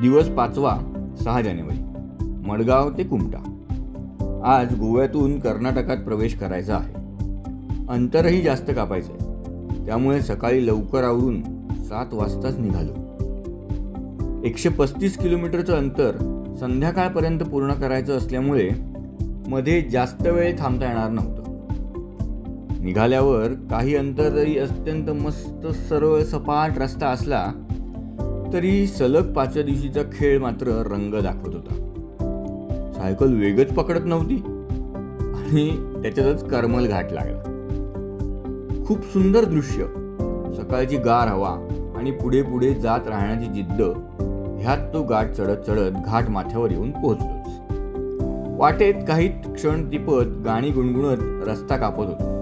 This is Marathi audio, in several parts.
दिवस पाचवा सहा जानेवारी. मडगाव ते कुमटा. आज गोव्यातून कर्नाटकात प्रवेश करायचा आहे. अंतरही जास्त कापायचं आहे त्यामुळे सकाळी लवकर आवरून सात वाजताच निघालो. एकशे पस्तीस किलोमीटरचं अंतर संध्याकाळपर्यंत पूर्ण करायचं असल्यामुळे मध्ये जास्त वेळ थांबता येणार नव्हतं. निघाल्यावर काही अंतर जरी अत्यंत मस्त सरळ सपाट रस्ता असला तरी सलग पाचव्या दिवशीचा खेळ मात्र रंग दाखवत होता. सायकल वेगच पकडत नव्हती आणि त्याच्यातच करमल घाट लागला. खूप सुंदर दृश्य. सकाळची गार हवा आणि पुढे पुढे जात राहण्याची जिद्द ह्यात तो गाठ चढत चढत घाट माथ्यावर येऊन पोहोचलोच वाटेत काही क्षण तिपत गाणी गुणगुणत रस्ता कापत होतो.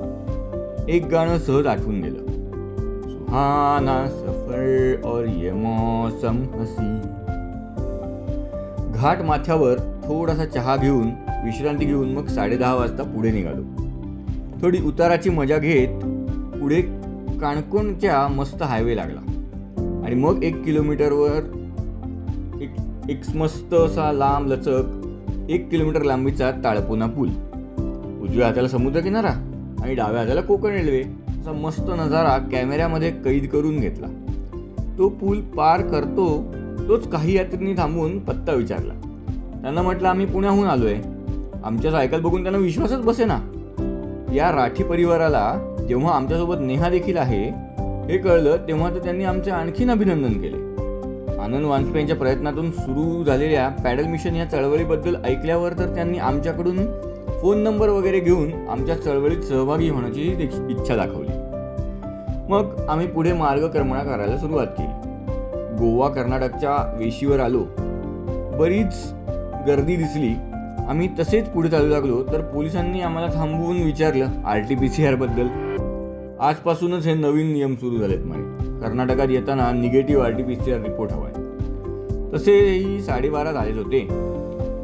एक गाणं सहज आठवून गेलं. सुहाना सफर और ये मौसम हसी। घाट माथ्यावर थोडासा चहा घेऊन विश्रांती घेऊन मग साडेदहा वाजता पुढे निघालो. थोडी उताराची मजा घेत पुढे काणकोणच्या मस्त हायवे लागला. आणि मग एक किलोमीटरवर एक एक मस्त असा लांब लचक एक किलोमीटर लांबीचा ताळपोना पूल. उजव्या हाताला समुद्रकिनारा आणि डाव्या हाताला कोकण रेल्वे असा मस्त नजारा कॅमेऱ्यामध्ये कैद करून घेतला. तो पूल पार करतो तोच काही यात्रींनी थांबून पत्ता विचारला. त्यांना म्हटलं आम्ही पुण्याहून आलो आहे आमच्या सायकल बघून त्यांना विश्वासच बसेना. या राठी परिवाराला जेव्हा आमच्यासोबत नेहा देखील आहे हे कळलं तेव्हा तर त्यांनी आमचे आणखीन अभिनंदन केले. आनंद वाजपेयी यांच्या प्रयत्नातून सुरू झालेल्या पॅडल मिशन या चळवळीबद्दल ऐकल्यावर तर त्यांनी आमच्याकडून फोन नंबर वगैरे घेऊन आमच्या चळवळीत सहभागी होण्याची इच्छा दाखवली. मग आम्ही पुढे मार्गक्रमणा करायला सुरुवात केली. गोवा कर्नाटकच्या वेशीवर आलो. बरीच गर्दी दिसली. आम्ही तसेच पुढे चालू लागलो तर पोलिसांनी आम्हाला थांबवून विचारलं आर टी पी सी आरबद्दल आजपासूनच हे नवीन नियम सुरू झालेत म्हणे. कर्नाटकात येताना negative R T P C R report हवाय. तसेही साडेबारा झालेच होते.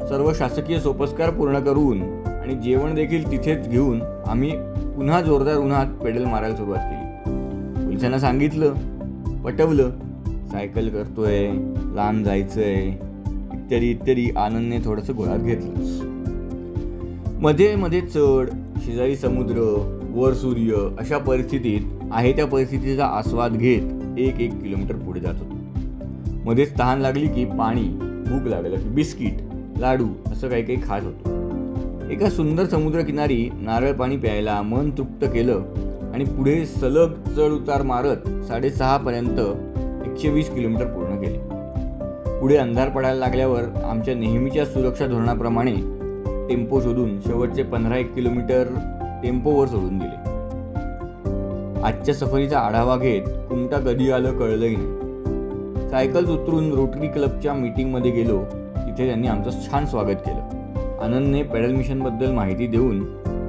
सर्व शासकीय सोपस्कार पूर्ण करून आणि जेवण देखील तिथेच घेऊन आम्ही पुन्हा जोरदार उन्हात पेडल मारायला सुरुवात केली. पोलिसांना सांगितलं पटवलं सायकल करतोय लांब जायचंय इत्यादी इत्यादी आनंदने थोडंसं घोळात घेतलं. मध्ये मध्ये चढ शेजारी समुद्र वर सूर्य अशा परिस्थितीत आहे त्या परिस्थितीचा आस्वाद घेत एक एक किलोमीटर पुढे जात होतो. मध्येच तहान लागली की पाणी भूक लागलं की बिस्किट लाडू असं काही काही खात होतो. एका सुंदर समुद्रकिनारी नारळ पाणी प्यायला मन तृप्त केलं आणि पुढे सलग चढ उतार मारत साडेसहापर्यंत एकशे वीस किलोमीटर पूर्ण केले. पुढे अंधार पडायला लागल्यावर आमच्या नेहमीच्या सुरक्षा धोरणाप्रमाणे टेम्पो शोधून शेवटचे पंधरा एक किलोमीटर टेम्पोवर सोडून दिले. आजच्या सफरीचा आढावा घेत कुमटा कधी आलं कळलंही नाही. सायकल उतरून रोटरी क्लबच्या मीटिंगमध्ये गेलो तिथे त्यांनी आमचं छान स्वागत केलं. आनंदने पेडल मिशनबद्दल माहिती देऊन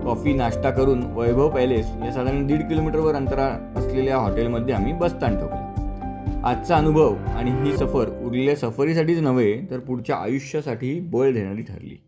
कॉफी नाश्ता करून वैभव पॅलेस या साधारण दीड किलोमीटरवर अंतरा असलेल्या हॉटेलमध्ये आम्ही बसस्थान ठोकलं आजचा अनुभव आणि ही सफर उरलेल्या सफरीसाठीच नव्हे तर पुढच्या आयुष्यासाठी बळ देणारी ठरली.